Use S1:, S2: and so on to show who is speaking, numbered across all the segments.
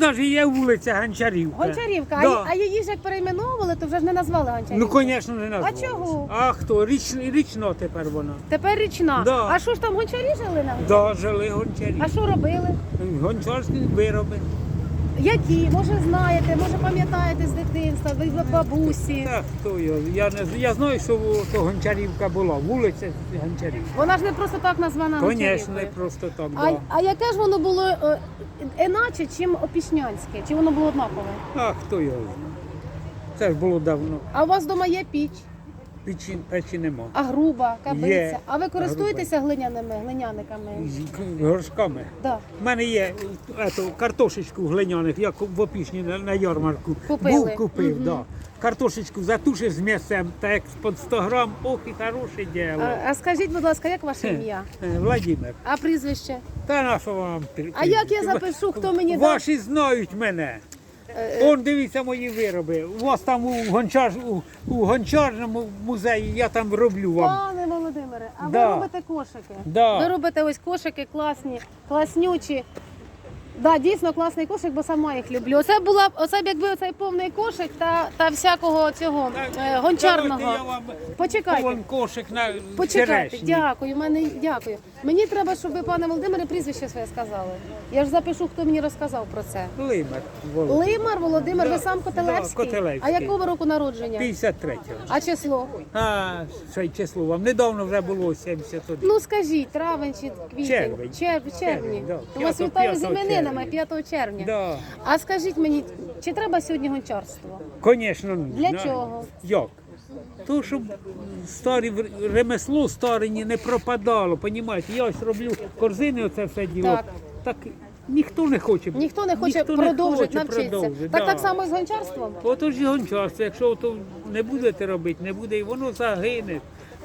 S1: навіть є вулиця Гончарівка.
S2: Гончарівка, а,
S1: Да.
S2: ї- а її ж як перейменовували, то вже ж не назвали Гончарівка.
S1: Ну, звісно, не назвалися.
S2: чого?
S1: А хто? Річ, річно тепер вона.
S2: Тепер річна.
S1: Да.
S2: А що ж там гончарі жили на
S1: Да, жили гончарі.
S2: А що робили?
S1: Гончарські вироби.
S2: Які? Може знаєте, може пам'ятаєте з дитинства, ви бабусі.
S1: Так, хто його? Я, не, я знаю, що то Гончарівка була, вулиця Гончарівка.
S2: Вона ж не просто так названа
S1: Звісно, не просто так.
S2: А,
S1: Да.
S2: а яке ж воно було е, іначе, чим Опішнянське? Чи воно було однакове?
S1: А хто його знає? Це ж було давно.
S2: А у вас вдома є піч,
S1: Печі, печі нема.
S2: а груба, кабиця.
S1: Є.
S2: А ви користуєтеся глиняними глиняниками?
S1: З горшками.
S2: Да.
S1: У мене є ето, картошечку глиняних, я ку- в опішні на, на ярмарку
S2: Купили.
S1: був купив.
S2: Мгм.
S1: Да. Картошечку затушив з м'ясом, так як під 100 грам, ох і хороше діло.
S2: А, а скажіть, будь ласка, як ваше ім'я?
S1: Е, Владимир,
S2: А прізвище?
S1: та на що вам при-
S2: А як я запишу, хто мені дасть?
S1: Ваші знають мене.
S2: Е,
S1: Он дивіться мої вироби. У вас там у, гончар, у, у гончарному музеї я там роблю вам.
S2: Пане Володимире, а
S1: Да.
S2: ви робите кошики?
S1: Да.
S2: Ви робите ось кошики класні, класнючі. Да, дійсно класний кошик, бо сама їх люблю. Оце була б- оце б якби оцей повний кошик та, та всякого цього е, гончарного.
S1: Я вам
S2: Почекайте.
S1: кошик на
S2: Почекайте,
S1: черешні.
S2: дякую. Мене дякую. Мені треба, щоб ви, пане Володимире, прізвище своє сказали. Я ж запишу, хто мені розказав про це.
S1: Лимер. Володимир.
S2: Лимар Володимир,
S1: Да,
S2: ви сам Котелевський?
S1: да, Котелевський.
S2: А якого року народження?
S1: 53-го.
S2: А число?
S1: А, ще й число вам. Недавно вже було 71.
S2: Ну скажіть, травень чи квітень?
S1: Червень.
S2: Чер- червні.
S1: Червень, да.
S2: У вас
S1: П'ятого-
S2: вітаю з
S1: п'ятого
S2: іменинами
S1: червня.
S2: 5 червня.
S1: Да.
S2: А скажіть мені, чи треба сьогодні гончарство?
S1: Звісно.
S2: Для чого?
S1: Як? То, щоб старі ремесло старині не пропадало, понімаєте? Я ось роблю корзини, оце все діло.
S2: Так.
S1: Так ніхто не хоче.
S2: Ніхто не хоче
S1: ніхто не
S2: продовжити
S1: хоче
S2: навчитися.
S1: продовжити,
S2: Так
S1: да.
S2: так само і з гончарством?
S1: Отож і гончарство, якщо то не будете робити, не буде, і воно загине.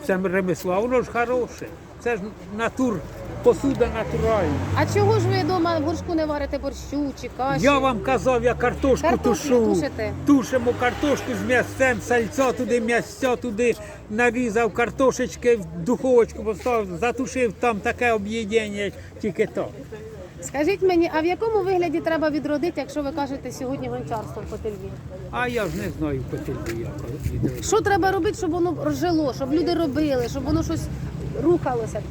S1: Це ремесло, а воно ж хороше. Це ж натур, посуда натуральна.
S2: А чого ж ви вдома в горшку не варите борщу чи каші?
S1: Я вам казав, я картошку
S2: Картоплю
S1: тушу.
S2: тушите?
S1: Тушимо картошку з м'ясцем, сальця туди, м'ясця туди, нарізав картошечки в духовочку поставив, затушив там таке об'єднання, тільки так.
S2: Скажіть мені, а в якому вигляді треба відродити, якщо ви кажете сьогодні гончарство в Котельві?
S1: А я ж не знаю по тобі, як відео.
S2: Що треба робити, щоб воно рожило, щоб люди робили, щоб воно щось рухалося,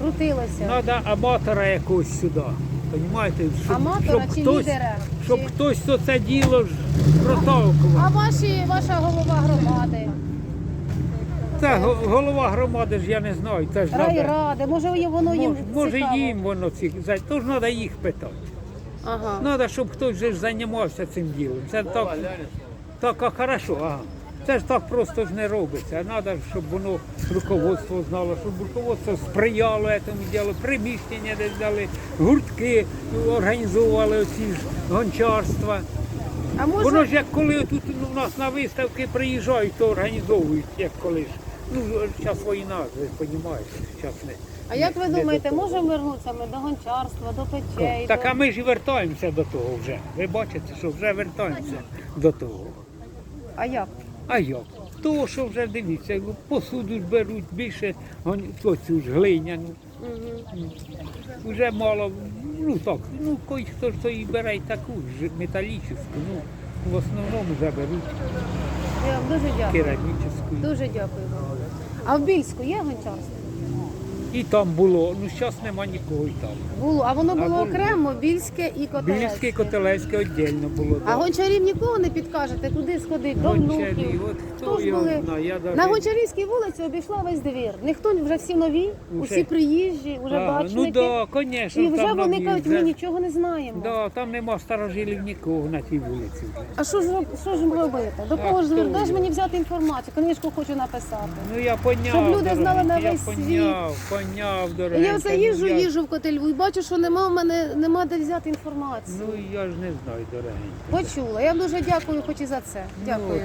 S2: крутилося?
S1: Треба аматора якогось сюди. Понімаєте? Щоб,
S2: Аматора
S1: щоб
S2: чи
S1: хтось,
S2: лідера?
S1: Щоб
S2: Чи-
S1: хтось то це діло ж
S2: А
S1: проталкував.
S2: ваші, ваша голова громади,
S1: Це го- голова громади ж я не знаю. Це ж надо-
S2: райради, може воно їм
S1: Може, може
S2: цікаво?
S1: їм воно ці за- Тож треба їх питати.
S2: Ага.
S1: Треба, щоб хтось же ж займався цим ділом. Це так, так а хорошо, ага. Це ж так просто ж не робиться. Треба, щоб воно руководство знало, щоб руководство сприяло цьому ділу, приміщення десь дали, гуртки організовували оці ж гончарства.
S2: А може,
S1: Воно ж як коли тут у нас на виставки приїжджають, то організовують, як коли ж. Ну, зараз війна, ви розумієте, зараз не.
S2: а як ви
S1: не
S2: думаєте,
S1: до того.
S2: можемо вернутися ми до гончарства, до печей?
S1: Так
S2: до...
S1: а ми ж і вертаємося до того вже. Ви бачите, що вже вертаємося до того.
S2: а як?
S1: А як? Того, що вже дивіться, посуду беруть більше гон- оцю ж глиняну.
S2: Угу.
S1: Вже мало, ну так, ну кой хто ж то і бере і таку ж металічну, ну в основному вже беруть
S2: дуже дякую.
S1: керамічну.
S2: Дуже дякую вам. А в Більську є гончарство?
S1: І там було, ну зараз нема нікого і там.
S2: Було, а воно було
S1: було.
S2: окремо, Більське і.
S1: Більське Котелевське віддільно було.
S2: А гончарів нікого не підкажете, куди сходити, до
S1: Гончарі,
S2: внуків.
S1: от
S2: Хто
S1: хто
S2: ж
S1: його
S2: були?
S1: знає, я даже...
S2: На Гончарівській вулиці обійшла весь двір. Ніхто вже всі нові,
S1: Уже.
S2: усі приїжджі, вже
S1: А,
S2: бачники.
S1: Ну так, да, звісно.
S2: і вже
S1: там
S2: вони
S1: нові,
S2: кажуть,
S1: вже-
S2: ми нічого не знаємо.
S1: Да, там нема старожилів нікого на тій вулиці. вже.
S2: А що ж роб- що ж робити? До
S1: А
S2: кого ж
S1: хто
S2: звертаєш
S1: ви?
S2: мені взяти інформацію? Книжку хочу написати.
S1: Ну я поняв.
S2: Щоб люди знали на весь
S1: я
S2: світ.
S1: поняв, поняв,
S2: в
S1: дорогенький.
S2: я
S1: ну,
S2: їжджу,
S1: я-
S2: їжу в Котельву і бачу, що нема в мене нема де взяти інформацію.
S1: Ну я ж не знаю, дорогенька.
S2: Почула. Я вам дуже дякую хоч і за це. Дякую.